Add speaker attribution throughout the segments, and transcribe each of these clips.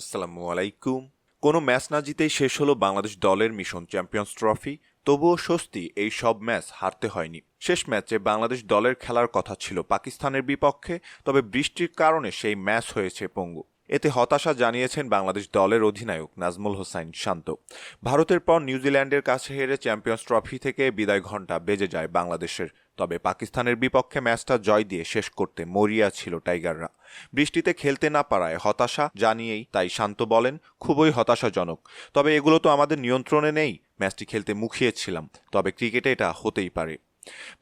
Speaker 1: আসসালামু আলাইকুম। কোনো ম্যাচ না জিতেই শেষ হলো বাংলাদেশ দলের মিশন চ্যাম্পিয়ন্স ট্রফি। তবুও স্বস্তি, এই সব ম্যাচ হারতে হয়নি। শেষ ম্যাচে বাংলাদেশ দলের খেলার কথা ছিল পাকিস্তানের বিপক্ষে, তবে বৃষ্টির কারণে সেই ম্যাচ হয়েছে পঙ্গু। এতে হতাশা জানিয়েছেন বাংলাদেশ দলের অধিনায়ক নাজমুল হোসাইন শান্ত। ভারতের পর নিউজিল্যান্ডের কাছে হেরে চ্যাম্পিয়ন্স ট্রফি থেকে বিদায় ঘণ্টা বেজে যায় বাংলাদেশের। তবে পাকিস্তানের বিপক্ষে ম্যাচটা জয় দিয়ে শেষ করতে মরিয়া ছিল টাইগাররা। বৃষ্টিতে খেলতে না পারায় হতাশা জানিয়েই তাই শান্ত বলেন, খুবই হতাশাজনক। তবে এগুলো তো আমাদের নিয়ন্ত্রণে নেই। ম্যাচটি খেলতে মুখিয়েছিলাম। তবে ক্রিকেটে এটা হতেই পারে।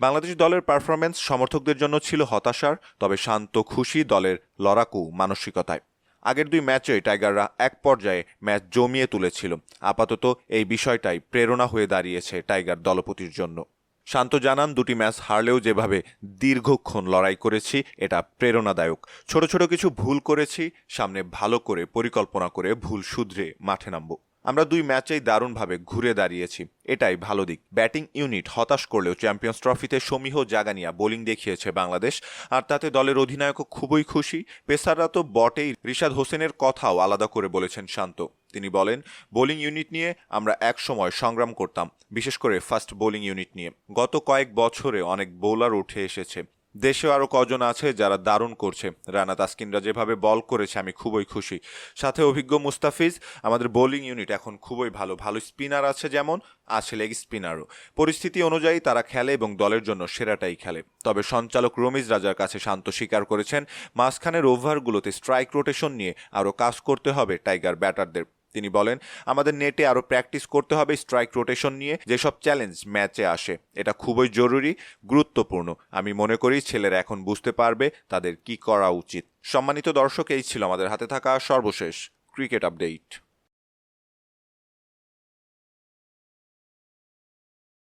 Speaker 1: বাংলাদেশ দলের পারফরম্যান্স সমর্থকদের জন্য ছিল হতাশার, তবে শান্ত খুশি দলের লড়াকু মানসিকতায়। আগের দুই ম্যাচে টাইগাররা এক পর্যায়ে ম্যাচ জমিয়ে তুলেছিল। আপাতত এই বিষয়টাই প্রেরণা হয়ে দাঁড়িয়েছে টাইগার দলপতির জন্য। শান্ত জানান, দুটি ম্যাচ হারলেও যেভাবে দীর্ঘক্ষণ লড়াই করেছি, এটা প্রেরণাদায়ক। ছোট ছোট কিছু ভুল করেছি, সামনে ভালো করে পরিকল্পনা করে ভুল শুধরে মাঠে নামবো। আমরা দুই ম্যাচেই দারুণভাবে ঘুরে দাঁড়িয়েছি। এটাই ভালো দিক। ব্যাটিং ইউনিট হতাশ করলেও চ্যাম্পিয়ন্স ট্রফিতে সমীহ জাগানিয়া বোলিং দেখিয়েছে বাংলাদেশ। আর তাতে দলের অধিনায়কও খুবই খুশি। পেসাররা তো বটেই। রিশাদ হোসেনের কথাও আলাদা করে বলেছেন শান্ত। তিনি বলেন, বোলিং ইউনিট নিয়ে আমরা এক সময় সংগ্রাম করতাম, বিশেষ করে ফার্স্ট বোলিং ইউনিট নিয়ে। গত কয়েক বছরে অনেক বোলার উঠে এসেছে। দেশেও আরও কজন আছে যারা দারুণ করছে। রানা তাসকিনরা যেভাবে বল করেছে, আমি খুবই খুশি। সাথে অভিজ্ঞ মুস্তাফিজ, আমাদের বোলিং ইউনিট এখন খুবই ভালো। ভালো স্পিনার আছে যেমন, আছে লেগ স্পিনারও। পরিস্থিতি অনুযায়ী তারা খেলে এবং দলের জন্য সেরাটাই খেলে। তবে সঞ্চালক রমিজ রাজার কাছে শান্ত স্বীকার করেছেন, মাঝখানের ওভারগুলোতে স্ট্রাইক রোটেশন নিয়ে আরও কাজ করতে হবে টাইগার ব্যাটারদের। তিনি বলেন, আমাদের নেটে আরও প্র্যাকটিস করতে হবে স্ট্রাইক রোটেশন নিয়ে, যেসব চ্যালেঞ্জ ম্যাচে আসে। এটা খুবই জরুরি, গুরুত্বপূর্ণ। আমি মনে করি ছেলেরা এখন বুঝতে পারবে তাদের কি করা উচিত। সম্মানিত দর্শক, এই ছিল আমাদের হাতে থাকা সর্বশেষ ক্রিকেট আপডেট